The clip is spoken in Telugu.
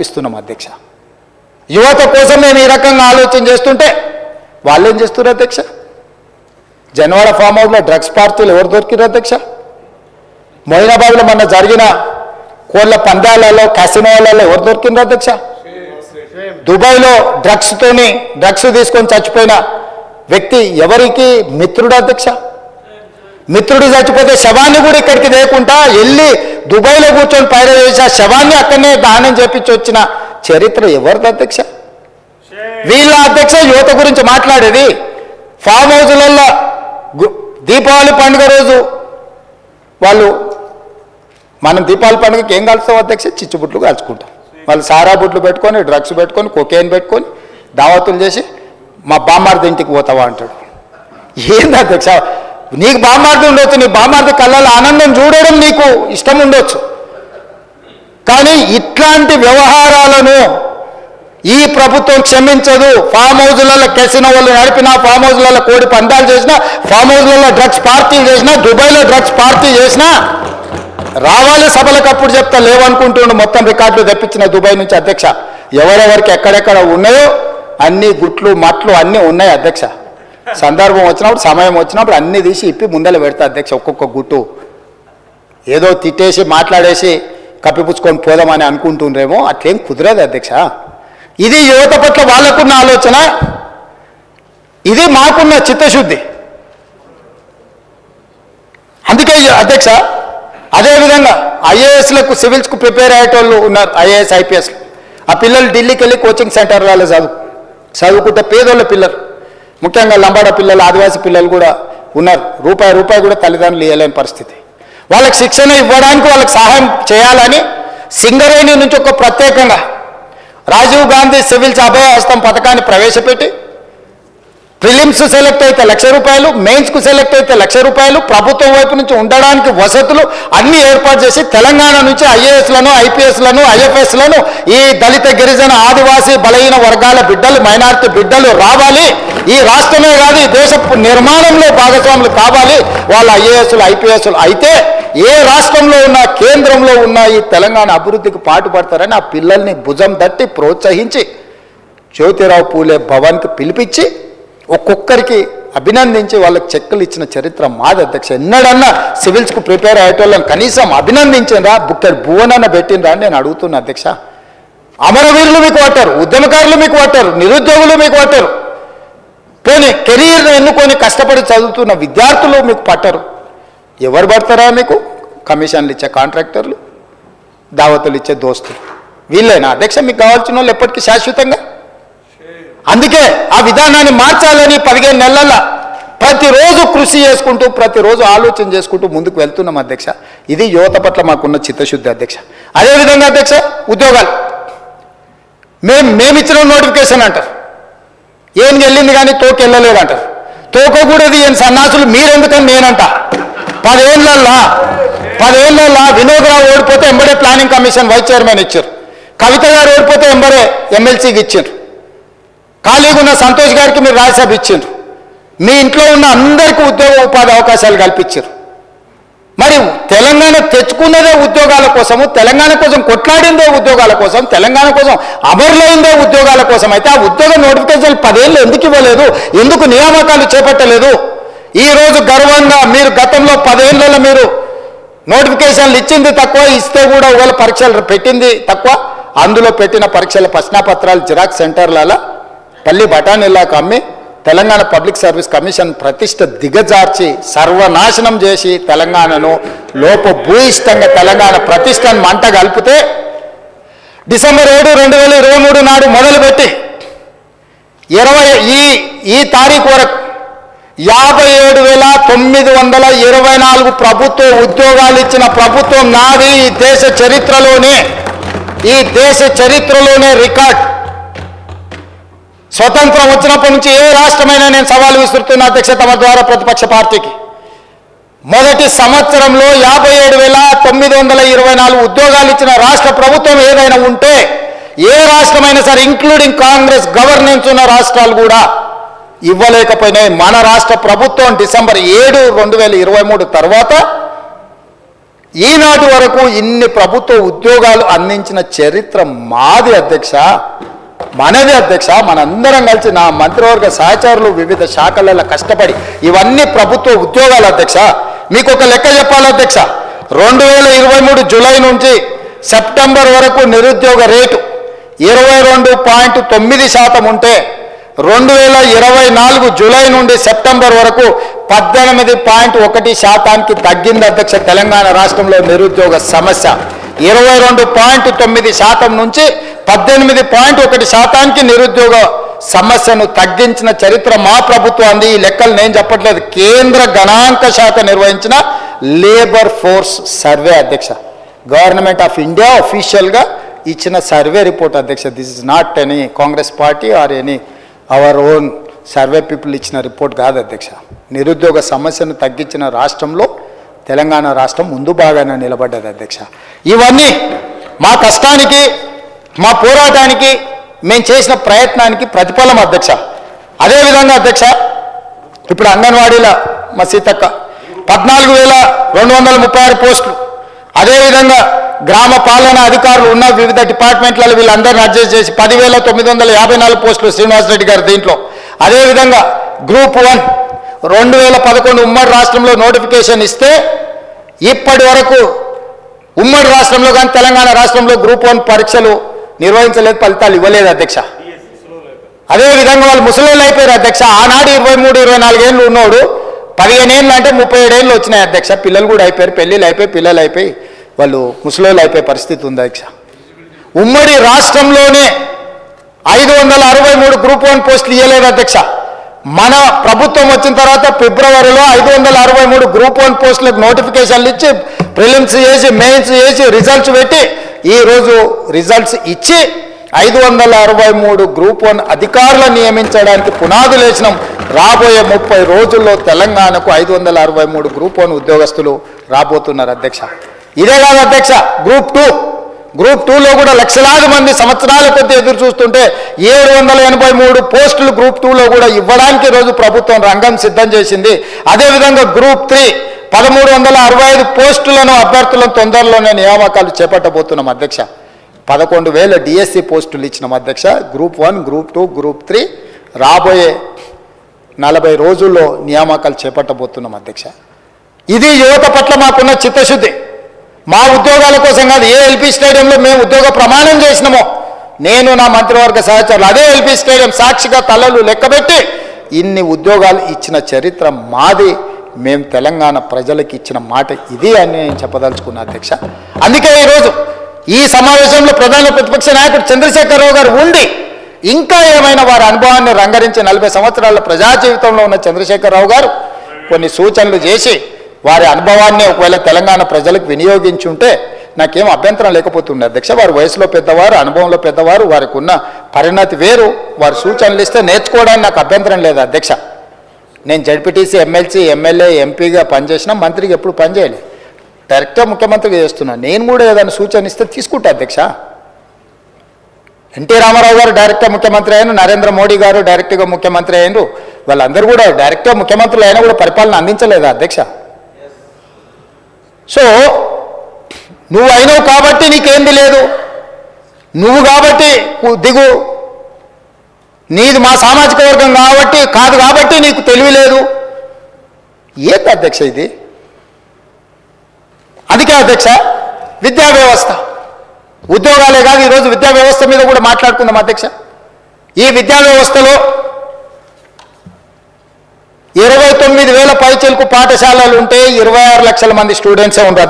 కల్పిస్తున్నాం అధ్యక్ష. యువత కోసం మేము ఈ రకంగా ఆలోచన చేస్తుంటే వాళ్ళు ఏం చేస్తున్నారు అధ్యక్ష? జనవాడ ఫామ్ హౌస్లో డ్రగ్స్ పార్టీలు ఎవరు దొరికిరు అధ్యక్ష? మొయినాబాద్లో మొన్న జరిగిన కోళ్ళ పందాలలో క్యాసినోలలో ఎవరు దొరికిండ్రు అధ్యక్ష? దుబాయ్లో డ్రగ్స్తోని డ్రగ్స్ తీసుకొని చచ్చిపోయిన వ్యక్తి ఎవరికి? మిత్రుడు అధ్యక్ష? మిత్రుడు చచ్చిపోతే శవాన్ని కూడా ఇక్కడికి లేకుండా వెళ్ళి దుబాయ్లో కూర్చొని పైర చేసి ఆ శవాన్ని అక్కడనే దానం చేపించి వచ్చిన చరిత్ర ఎవరిది అధ్యక్ష? వీళ్ళ అధ్యక్ష యువత గురించి మాట్లాడేది. ఫామ్ హౌజులలో దీపావళి పండుగ రోజు వాళ్ళు మనం దీపావళి పండుగకి ఏం కలుస్తాం అధ్యక్ష? చిచ్చుబుట్లు కాల్చుకుంటాం. వాళ్ళు సారా బుట్లు పెట్టుకొని డ్రగ్స్ పెట్టుకొని కొకేన్ పెట్టుకొని దావతులు చేసి మా బామ్మార్ది ఇంటికి పోతావా? అంటాడు. ఏంది అధ్యక్ష? నీకు బామ్మార్ది ఉండొచ్చు నీ బామ్మార్ది కళ్ళలో ఆనందం చూడడం నీకు ఇష్టం ఉండొచ్చు. కానీ ఇట్లాంటి వ్యవహారాలను ఈ ప్రభుత్వం క్షమించదు. ఫామ్ హౌజ్లలో కెసినో వాళ్ళు నడిపినా ఫామ్ హౌజ్లలో కోడి పందాలు చేసినా ఫామ్ హౌజ్లలో డ్రగ్స్ పార్టీలు చేసినా దుబాయ్లో డ్రగ్స్ పార్టీ చేసినా రావాలి సభలకు అప్పుడు చెప్తా లేవనుకుంటుండు మొత్తం రికార్డులు తెప్పించిన దుబాయ్ నుంచి అధ్యక్ష. ఎవరెవరికి ఎక్కడెక్కడ ఉన్నాయో అన్ని గుట్లు మట్లు అన్నీ ఉన్నాయి అధ్యక్ష. సందర్భం వచ్చినప్పుడు సమయం వచ్చినప్పుడు అన్ని తీసి ఇప్పి ముందర పెడతా అధ్యక్ష ఒక్కొక్క గుట్టు. ఏదో తిట్టేసి మాట్లాడేసి కప్పిపుచ్చుకొని పోదామని అనుకుంటుండ్రేమో అట్లేం కుదరదు అధ్యక్ష. ఇది యువత పట్ల వాళ్ళకున్న ఆలోచన. ఇది మాకున్న చిత్తశుద్ధి. అందుకే అధ్యక్ష అదేవిధంగా ఐఏఎస్లకు సివిల్స్కు ప్రిపేర్ అయ్యేటోళ్ళు ఉన్నారు ఐఏఎస్ ఐపీఎస్ ఆ పిల్లలు ఢిల్లీకి వెళ్ళి కోచింగ్ సెంటర్లలో చదువు. చదువుకుంటే పేదోళ్ళ పిల్లలు. ముఖ్యంగా లంబాడ పిల్లలు ఆదివాసీ పిల్లలు కూడా ఉన్నారు. రూపాయి రూపాయి కూడా తల్లిదండ్రులు ఇవ్వలేని పరిస్థితి. వాళ్ళకి శిక్షణ ఇవ్వడానికి వాళ్ళకి సహాయం చేయాలని సింగరేణి నుంచి ఒక ప్రత్యేకంగా రాజీవ్ గాంధీ సివిల్స్ అభయ హస్తం పథకాన్ని ప్రవేశపెట్టి ప్రిలిమ్స్ సెలెక్ట్ అయితే లక్ష రూపాయలు మెయిన్స్కు సెలెక్ట్ అయితే లక్ష రూపాయలు ప్రభుత్వం వైపు నుంచి ఉండడానికి వసతులు అన్ని ఏర్పాటు చేసి తెలంగాణ నుంచి ఐఏఎస్లను ఐపీఎస్లను ఐఎఫ్ఎస్లను ఈ దళిత గిరిజన ఆదివాసీ బలహీన వర్గాల బిడ్డలు మైనారిటీ బిడ్డలు రావాలి. ఈ రాష్ట్రమే కాదు ఈ దేశ నిర్మాణంలో భాగస్వాములు కావాలి. వాళ్ళ ఐఏఎస్లు ఐపీఎస్లు అయితే ఏ రాష్ట్రంలో ఉన్న కేంద్రంలో ఉన్న ఈ తెలంగాణ అభివృద్ధికి పాటుపడతారని ఆ పిల్లల్ని భుజం దట్టి ప్రోత్సహించి జ్యోతిరావు పూలే భవన్కి పిలిపించి ఒక్కొక్కరికి అభినందించి వాళ్ళకి చెక్కులు ఇచ్చిన చరిత్ర మాది అధ్యక్ష. ఎన్నడన్నా సివిల్స్కు ప్రిపేర్ అయ్యేటోళ్ళని కనీసం అభినందించిండ్రా బుక్కర్ భువనన్న పెట్టిండ్రా అని నేను అడుగుతున్నా అధ్యక్ష. అమరవీరులు మీకు పట్టారు ఉద్యమకారులు మీకు పట్టారు నిరుద్యోగులు మీకు పట్టారు. పోనీ కెరీర్ను ఎన్నుకొని కష్టపడి చదువుతున్న విద్యార్థులు మీకు పట్టరు. ఎవరు పడతారా మీకు? కమిషన్లు ఇచ్చే కాంట్రాక్టర్లు దావతులు ఇచ్చే దోస్తులు. వీళ్ళైనా అధ్యక్ష? మీకు కావాల్సిన వాళ్ళు ఎప్పటికీ శాశ్వతంగా? అందుకే ఆ విధానాన్ని మార్చాలని పదిహేను నెలల ప్రతిరోజు కృషి చేసుకుంటూ ప్రతిరోజు ఆలోచన చేసుకుంటూ ముందుకు వెళ్తున్నాం అధ్యక్ష. ఇది యువత పట్ల మాకున్న చిత్తశుద్ధి అధ్యక్ష. అదేవిధంగా అధ్యక్ష ఉద్యోగాలు. మేము మేమిచ్చిన నోటిఫికేషన్ అంటారు. ఏం వెళ్ళింది కానీ తోకి వెళ్ళలేదంటారు. తోకకూడదు ఏం సన్నాసులు మీరెందుకని నేనంట. పదేళ్ళల్లా పదేళ్ళల్లా వినోదరావు ఓడిపోతే ఎంబడే ప్లానింగ్ కమిషన్ వైస్ చైర్మన్ ఇచ్చారు. కవిత గారు ఓడిపోతే ఎంబడే ఎమ్మెల్సీకి ఇచ్చారు. ఖాళీగా ఉన్న సంతోష్ గారికి మీరు రాజ్యసభ ఇచ్చిండ్రు. మీ ఇంట్లో ఉన్న అందరికీ ఉద్యోగ ఉపాధి అవకాశాలు కల్పించారు మరి తెలంగాణ తెచ్చుకున్నదే ఉద్యోగాల కోసము తెలంగాణ కోసం కొట్లాడిందే ఉద్యోగాల కోసం తెలంగాణ కోసం అమరులైందే ఉద్యోగాల కోసం అయితే ఆ ఉద్యోగ నోటిఫికేషన్ పదేళ్ళు ఎందుకు ఇవ్వలేదు? ఎందుకు నియామకాలు చేపట్టలేదు? ఈ రోజు గర్వంగా మీరు గతంలో పదేళ్ళలో మీరు నోటిఫికేషన్లు ఇచ్చింది తక్కువ ఇస్తే కూడా ఒకవేళ పరీక్షలు పెట్టింది తక్కువ అందులో పెట్టిన పరీక్షల ప్రశ్నాపత్రాలు జిరాక్స్ సెంటర్లలో పల్లి బఠానీలాకు అమ్మి తెలంగాణ పబ్లిక్ సర్వీస్ కమిషన్ ప్రతిష్ట దిగజార్చి సర్వనాశనం చేసి తెలంగాణను లోపభూయిష్టంగా తెలంగాణ ప్రతిష్టను మంట కలిపితే డిసెంబర్ ఏడు రెండు వేల ఇరవై మూడు నాడు మొదలుపెట్టి ఇరవై ఈ ఈ తారీఖు వరకు యాభై ఏడు వేల తొమ్మిది వందల ఇరవై నాలుగు ప్రభుత్వ ఉద్యోగాలు ఇచ్చిన ప్రభుత్వం నాది ఈ దేశ చరిత్రలోనే ఈ దేశ చరిత్రలోనే రికార్డ్. స్వతంత్రం వచ్చినప్పటి నుంచి ఏ రాష్ట్రమైనా నేను సవాల్ విసురుతున్న అధ్యక్ష తమ ద్వారా ప్రతిపక్ష పార్టీకి. మొదటి సంవత్సరంలో యాభై ఏడు వేల తొమ్మిది వందల ఇరవై నాలుగు ఉద్యోగాలు ఇచ్చిన రాష్ట్ర ప్రభుత్వం ఏదైనా ఉంటే ఏ రాష్ట్రమైనా సరే ఇంక్లూడింగ్ కాంగ్రెస్ గవర్నెన్స్ ఉన్న రాష్ట్రాలు కూడా ఇవ్వలేకపోయినాయి. మన రాష్ట్ర ప్రభుత్వం డిసెంబర్ ఏడు రెండు వేల ఇరవై మూడు తర్వాత ఈనాటి వరకు ఇన్ని ప్రభుత్వ ఉద్యోగాలు అందించిన చరిత్ర మాది అధ్యక్ష. మనది అధ్యక్ష మనందరం కలిసి నా మంత్రివర్గ సహచరులు వివిధ శాఖలలో కష్టపడి ఇవన్నీ ప్రభుత్వ ఉద్యోగాలు అధ్యక్ష. మీకు ఒక లెక్క చెప్పాలి అధ్యక్ష. రెండు వేల ఇరవై మూడు జూలై నుంచి సెప్టెంబర్ వరకు నిరుద్యోగ రేటు ఇరవై రెండు పాయింట్ తొమ్మిది శాతం ఉంటే రెండు వేల ఇరవై నాలుగు జూలై నుండి సెప్టెంబర్ వరకు పద్దెనిమిది పాయింట్ ఒకటి శాతానికి తగ్గింది అధ్యక్ష తెలంగాణ రాష్ట్రంలో నిరుద్యోగ సమస్య. ఇరవై రెండు పాయింట్ తొమ్మిది శాతం నుంచి పద్దెనిమిది పాయింట్ ఒకటి శాతానికి నిరుద్యోగ సమస్యను తగ్గించిన చరిత్ర మా ప్రభుత్వాన్ని ఈ లెక్కలు నేను చెప్పట్లేదు. కేంద్ర గణాంక శాఖ నిర్వహించిన లేబర్ ఫోర్స్ సర్వే అధ్యక్ష. గవర్నమెంట్ ఆఫ్ ఇండియా అఫీషియల్గా ఇచ్చిన సర్వే రిపోర్ట్ అధ్యక్ష. This is not any Congress party or any our own survey people ఇచ్చిన రిపోర్ట్ కాదు అధ్యక్ష. నిరుద్యోగ సమస్యను తగ్గించిన రాష్ట్రంలో తెలంగాణ రాష్ట్రం ముందు బాగానే నిలబడ్డది అధ్యక్ష. ఇవన్నీ మా కష్టానికి మా పోరాటానికి మేము చేసిన ప్రయత్నానికి ప్రతిఫలం అధ్యక్ష. అదేవిధంగా అధ్యక్ష ఇప్పుడు అంగన్వాడీల మా సీతక్క పద్నాలుగు వేల రెండు వందల ముప్పై ఆరు పోస్టులు. అదేవిధంగా గ్రామ పాలన అధికారులు ఉన్న వివిధ డిపార్ట్మెంట్లలో వీళ్ళందరిని అడ్జస్ట్ చేసి పదివేల తొమ్మిది వందల యాభై నాలుగు పోస్టులు శ్రీనివాసరెడ్డి గారు దీంట్లో. అదేవిధంగా గ్రూప్ వన్ రెండు వేల పదకొండు ఉమ్మడి రాష్ట్రంలో నోటిఫికేషన్ ఇస్తే ఇప్పటి వరకు ఉమ్మడి రాష్ట్రంలో కానీ తెలంగాణ రాష్ట్రంలో గ్రూప్ వన్ పరీక్షలు నిర్వహించలేదు ఫలితాలు ఇవ్వలేదు అధ్యక్ష. అదే విధంగా వాళ్ళు ముసలోళ్ళు అయిపోయారు అధ్యక్ష. ఆనాడు ఇరవై మూడు ఇరవై నాలుగేళ్ళు ఉన్నోడు. పదిహేను ఏళ్ళు అంటే ముప్పై ఏడేళ్ళు వచ్చినాయి అధ్యక్ష. పిల్లలు కూడా అయిపోయారు పెళ్ళిళ్ళు అయిపోయి పిల్లలు అయిపోయి వాళ్ళు ముసలోళ్ళు అయిపోయే పరిస్థితి ఉంది అధ్యక్ష. ఉమ్మడి రాష్ట్రంలోనే ఐదు వందల అరవై మూడు గ్రూప్ వన్ పోస్టులు ఇవ్వలేదు అధ్యక్ష. మన ప్రభుత్వం వచ్చిన తర్వాత ఫిబ్రవరిలో ఐదు వందల అరవై మూడు గ్రూప్ వన్ పోస్టులకు నోటిఫికేషన్లు ఇచ్చి ప్రిలిమ్స్ చేసి మెయిన్స్ చేసి రిజల్ట్స్ పెట్టి ఈరోజు రిజల్ట్స్ ఇచ్చి ఐదు వందల అరవై మూడు గ్రూప్ వన్ అధికారులను నియమించడానికి పునాదులు వేసినాం రాబోయే ముప్పై రోజుల్లో తెలంగాణకు ఐదు వందల అరవై మూడు గ్రూప్ వన్ ఉద్యోగస్తులు రాబోతున్నారు అధ్యక్ష. ఇదే కాదు అధ్యక్ష గ్రూప్ టూ గ్రూప్ టూలో కూడా లక్షలాది మంది సంవత్సరాల కొద్ది ఎదురు చూస్తుంటే ఏడు వందల ఎనభై మూడు పోస్టులు గ్రూప్ టూలో కూడా ఇవ్వడానికి రోజు ప్రభుత్వం రంగం సిద్ధం చేసింది. అదేవిధంగా గ్రూప్ త్రీ పదమూడు వందల అరవై ఐదు పోస్టులను అభ్యర్థులను తొందరలోనే నియామకాలు చేపట్టబోతున్నాం అధ్యక్ష. పదకొండు వేల డిఎస్సి పోస్టులు ఇచ్చినాం అధ్యక్ష. Group one group two group three రాబోయే నలభై రోజుల్లో నియామకాలు చేపట్టబోతున్నాం అధ్యక్ష. ఇది యువత పట్ల మాకున్న చిత్తశుద్ధి. మా ఉద్యోగాల కోసం కాదు ఏ ఎల్పీ స్టేడియంలో మేము ఉద్యోగ ప్రమాణం చేసినామో నేను నా మంత్రివర్గ సహచరులు అదే ఎల్పీ స్టేడియం సాక్షిగా తలలు లెక్కబెట్టి ఇన్ని ఉద్యోగాలు ఇచ్చిన చరిత్ర మాది. మేము తెలంగాణ ప్రజలకు ఇచ్చిన మాట ఇది అని నేను చెప్పదలుచుకున్నా అధ్యక్ష. అందుకే ఈరోజు ఈ సమావేశంలో ప్రధాన ప్రతిపక్ష నాయకుడు చంద్రశేఖరరావు గారు ఉండి ఇంకా ఏమైనా వారి అనుభవాన్ని రంగరించి నలభై సంవత్సరాల ప్రజా జీవితంలో ఉన్న చంద్రశేఖరరావు గారు కొన్ని సూచనలు చేసి వారి అనుభవాన్ని ఒకవేళ తెలంగాణ ప్రజలకు వినియోగించి ఉంటే నాకేం అభ్యంతరం లేకపోతుండే అధ్యక్ష. వారి వయసులో పెద్దవారు అనుభవంలో పెద్దవారు వారికి ఉన్న పరిణతి వేరు. వారి సూచనలు ఇస్తే నేర్చుకోవడానికి నాకు అభ్యంతరం లేదు అధ్యక్ష. నేను జడ్పీటీసీ ఎమ్మెల్సీ ఎమ్మెల్యే ఎంపీగా పనిచేసిన మంత్రికి ఎప్పుడు పనిచేయలే డైరెక్ట్గా ముఖ్యమంత్రికి చేస్తున్నాను నేను కూడా ఏదైనా సూచన ఇస్తే తీసుకుంటా అధ్యక్ష. ఎన్టీ రామారావు గారు డైరెక్ట్గా ముఖ్యమంత్రి అయిన నరేంద్ర మోడీ గారు డైరెక్ట్గా ముఖ్యమంత్రి అయినరు. వాళ్ళందరూ కూడా డైరెక్ట్గా ముఖ్యమంత్రులు అయినా కూడా పరిపాలన అందించలేదు అధ్యక్ష? సో నువ్వు అయినావు కాబట్టి నీకేంది లేదు. నువ్వు కాబట్టి దిగు. నీది మా సామాజిక వర్గం కాబట్టి కాదు కాబట్టి నీకు తెలివి లేదు ఏది అధ్యక్ష ఇది? అందుకే అధ్యక్ష విద్యా వ్యవస్థ. ఉద్యోగాలే కాదు ఈరోజు విద్యా వ్యవస్థ మీద కూడా మాట్లాడుకుందాం అధ్యక్ష. ఈ విద్యా వ్యవస్థలో ఇరవై తొమ్మిది వేల పైచలకు పాఠశాలలు ఉంటే ఇరవై ఆరు లక్షల మంది స్టూడెంట్సే ఉంటారు